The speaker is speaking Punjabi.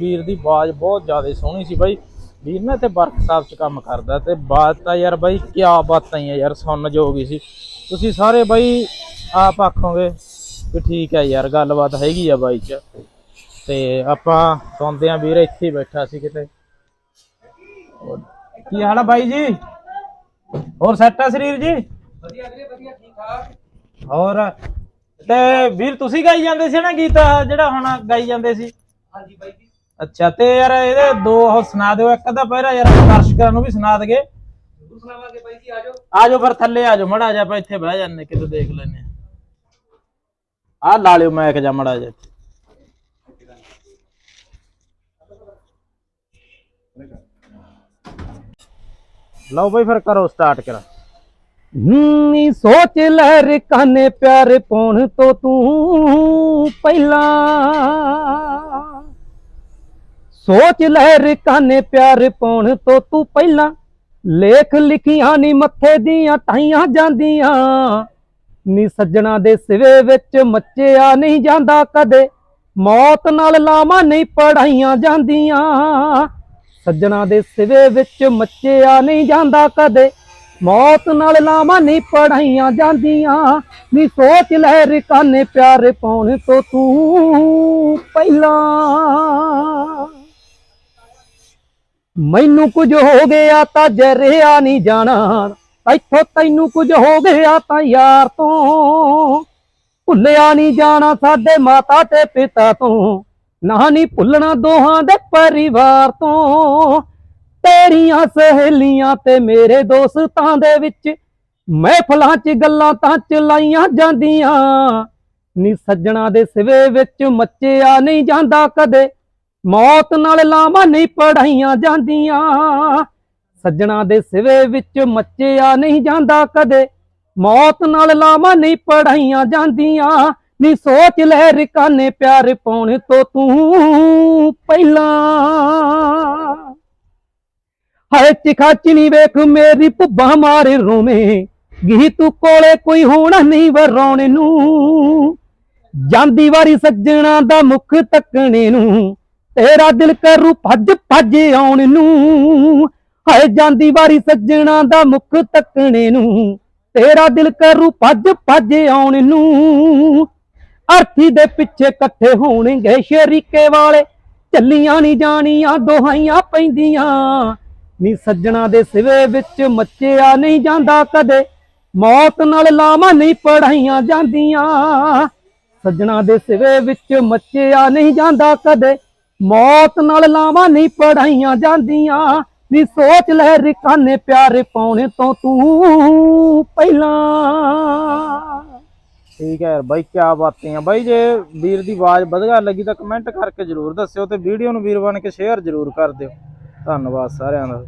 ਵੀਰ ਦੀ ਆਵਾਜ਼ ਬਹੁਤ ਜ਼ਿਆਦਾ ਸੋਹਣੀ ਸੀ ਬਾਈ। ਵੀਰ ਨਾ ਇੱਥੇ ਵਰਕਸ਼ਾਪ 'ਚ ਕੰਮ ਕਰਦਾ ਤੇ ਬਾਤ ਤਾਂ ਯਾਰ ਬਾਈ ਕੀ ਬਾਤਾਂ ਹੀ ਆ ਯਾਰ ਸੁਣਨ ਜੋ ਗਈ ਸੀ। ਤੁਸੀਂ ਸਾਰੇ ਬਾਈ ਆਪ ਆਖੋਗੇ ਕਿ ਠੀਕ ਹੈ ਯਾਰ ਗੱਲਬਾਤ ਹੈਗੀ ਆ ਬਾਈ 'ਚ। ਤੇ ਆਪਾਂ ਸੁਣਦੇ ਆ ਵੀਰ ਇੱਥੇ ਹੀ ਬੈਠਾ ਸੀ ਕਿਤੇ। ਕੀ ਹਾਲ ਆ ਬਾਈ ਜੀ? ਹੋਰ ਸੈੱਟ ਆ ਸਰੀਰ ਜੀ? ਵਧੀਆ ਵੀਰੇ ਵਧੀਆ ਠੀਕ ਠਾਕ। ਹੋਰ ਤੇ ਵੀਰ ਤੁਸੀਂ ਗਾਈ ਜਾਂਦੇ ਸੀ ਨਾ ਗੀਤ ਜਿਹੜਾ ਹੁਣ ਗਾਈ ਜਾਂਦੇ ਸੀ? ਹਾਂਜੀ ਬਾਈ ਜੀ ਅੱਛਾ ਤੇ ਯਾਰ ਇਹਦੇ ਦੋ ਉਹ ਸੁਣਾ ਦਿਓ ਇੱਕ ਅੱਧਾ ਪਹਿਰਾ ਯਾਰ ਦਰਸ਼ਕਾਂ ਨੂੰ ਵੀ ਸੁਣਾ ਦਗੇ ਸੁਣਾਵਾਂਗੇ ਬਾਈ ਜੀ ਆਜੋ। ਆਜੋ ਫਿਰ ਥੱਲੇ ਆਜੋ ਮੜਾ ਜਾ ਆਪਾਂ ਇੱਥੇ ਬਹਿ ਜਾਂਦੇ ਕਿਤੇ ਦੇਖ ਲੈਨੇ ਆ ਲਾ ਲਿਓ ਮੈਂ ਇੱਕ ਜਾ ਮੜਾ ਜਾ ਲਓ ਬਈ ਫਿਰ ਕਰੋ ਸਟਾਰਟ ਕਰਾਂ। ਨੀ ਸੋਚ ਲੈ ਰਕਾਨੇ ਪਿਆਰ ਪਾਉਣ ਤੋਂ ਤੂੰ ਪਹਿਲਾਂ। ਸੋਚ ਲਹਿਰ ਕਾਨੇ ਪਿਆਰ ਪਾਉਣ ਤੋਂ ਤੂੰ ਪਹਿਲਾਂ ਲੇਖ ਲਿਖੀਆਂ ਨੀ ਮੱਥੇ ਦੀਆਂ ਟਾਈਆਂ ਜਾਂਦੀਆਂ। ਨੀ ਸੱਜਣਾ ਦੇ ਸਿਵੇ ਵਿੱਚ ਮੱਚਿਆ ਨਹੀਂ ਜਾਂਦਾ ਕਦੇ, ਮੌਤ ਨਾਲ ਲਾਵਾਂ ਨਹੀਂ ਪੜਾਈਆਂ ਜਾਂਦੀਆਂ। ਸੱਜਣਾ ਦੇ ਸਿਵੇ ਵਿੱਚ ਮੱਚਿਆ ਨਹੀਂ ਜਾਂਦਾ ਕਦੇ, ਮੌਤ ਨਾਲ ਲਾਵਾਂ ਨਹੀਂ ਪੜਾਈਆਂ ਜਾਂਦੀਆਂ। ਨੀ ਸੋਚ ਲੈ ਰਕਾਨੇ ਪਿਆਰ ਪਾਉਣ ਤੋਂ ਤੂੰ ਪਹਿਲਾਂ। ਮੈਨੂੰ ਕੁਝ ਹੋ ਗਿਆ ਤਾਂ ਜਰਿਆ ਨਹੀਂ ਜਾਣਾ। ਇੱਥੋਂ ਤੈਨੂੰ ਕੁਝ ਹੋ ਗਿਆ ਤਾਂ ਯਾਰ ਤੋਂ। ਭੁੱਲਿਆ ਨਹੀਂ ਜਾਣਾ ਸਾਡੇ ਮਾਤਾ ਤੇ ਪਿਤਾ ਤੋਂ। ਨਾ ਨਹੀਂ ਭੁੱਲਣਾ ਦੋਹਾਂ ਦੇ ਪਰਿਵਾਰ ਤੋਂ। ਤੇਰੀਆਂ ਸਹੇਲੀਆਂ ਤੇ ਮੇਰੇ ਦੋਸਤਾਂ ਦੇ ਵਿੱਚ ਮਹਿਫਲਾਂ 'ਚ ਗੱਲਾਂ ਤਾਂ ਚਲਾਈਆਂ ਜਾਂਦੀਆਂ। ਨੀ ਸੱਜਣਾ ਦੇ ਸਿਵੇ ਵਿੱਚ ਮੱਚਿਆ ਨਹੀਂ ਜਾਂਦਾ ਕਦੇ। ਮੌਤ ਨਾਲ ਲਾਵਾਂ ਨਹੀਂ ਪੜਾਈਆਂ ਜਾਂਦੀਆਂ। ਸੱਜਣਾ ਦੇ ਸਿਵੇ ਵਿੱਚ ਮੱਚਿਆ ਨਹੀਂ ਜਾਂਦਾ ਕਦੇ। ਮੌਤ ਨਾਲ ਲਾਵਾਂ ਨਹੀਂ ਪੜਾਈਆਂ ਜਾਂਦੀਆਂ। ਨੀ ਸੋਚ ਲੈ ਰਕਾਨੇ ਪਿਆਰ ਪਾਉਣ ਤੋਂ ਤੂੰ ਪਹਿਲਾਂ। ਹਾਏ ਚਿਖਾ ਵੇਖ ਮੇਰੀ ਭੁੱਬਾ ਮਾਰੇ ਰੋਵੇਂ। ਗੀ ਤੂੰ ਕੋਲੇ ਕੋਈ ਹੋਣਾ ਨਹੀਂ ਵਰਾਉਣ ਨੂੰ। ਜਾਂਦੀ ਵਾਰੀ ਸੱਜਣਾ ਦਾ ਮੁਖ ਤੱਕਣੇ ਨੂੰ। ਤੇਰਾ ਦਿਲ ਕਰੂ ਭੱਜ ਭੱਜ ਆਉਣ ਨੂੰ। ਹਾਏ ਜਾਂਦੀ ਵਾਰੀ ਸੱਜਣਾ ਦਾ ਮੁਖ ਤੱਕਣੇ ਨੂੰ। ਤੇਰਾ ਦਿਲ ਕਰੂ ਭੱਜ ਭੱਜ ਆਉਣ ਨੂੰ। ਅਰਥੀ ਦੇ ਪਿੱਛੇ ਇਕੱਠੇ ਹੋਣਗੇ ਸ਼ਰੀਕੇ ਵਾਲੇ। ਚੱਲੀਆਂ ਨਹੀਂ ਜਾਣੀਆਂ, ਦੋਹਾਈਆਂ ਪੈਂਦੀਆਂ। ਨੀ ਸੱਜਣਾ ਦੇ ਸਿਵੇ ਵਿੱਚ ਮੱਚਿਆ ਨਹੀਂ ਜਾਂਦਾ ਕਦੇ। ਮੌਤ ਨਾਲ ਲਾਵਾਂ ਨਹੀਂ ਪੜਾਈਆਂ ਜਾਂਦੀਆਂ। ਸੱਜਣਾ ਦੇ ਸਿਵੇ ਵਿੱਚ ਮੱਚਿਆ ਨਹੀਂ ਜਾਂਦਾ ਕਦੇ। ਮੌਤ ਨਾਲ ਲਾਵਾਂ ਨਹੀਂ ਪੜਾਈਆਂ ਜਾਂਦੀਆਂ। ਨੀ ਸੋਚ ਲੈ ਰਕਾਨੇ ਪਿਆਰ ਪਾਉਣੇ ਤੋਂ ਤੂੰ ਪਹਿਲਾਂ। ਠੀਕ ਹੈ ਯਾਰ ਬਾਈ ਕੀ ਬਾਤਾਂ ਆ। ਬਾਈ, ਜੇ ਵੀਰ ਦੀ ਆਵਾਜ਼ ਵਧੀਆ ਲੱਗੀ ਤਾਂ ਕਮੈਂਟ ਕਰਕੇ ਜਰੂਰ ਦੱਸਿਓ ਤੇ ਵੀਡੀਓ ਨੂੰ ਵੀਰ ਬਣ ਕੇ ਸ਼ੇਅਰ ਜਰੂਰ ਕਰ ਦਿਓ। ਧੰਨਵਾਦ ਸਾਰਿਆਂ ਦਾ।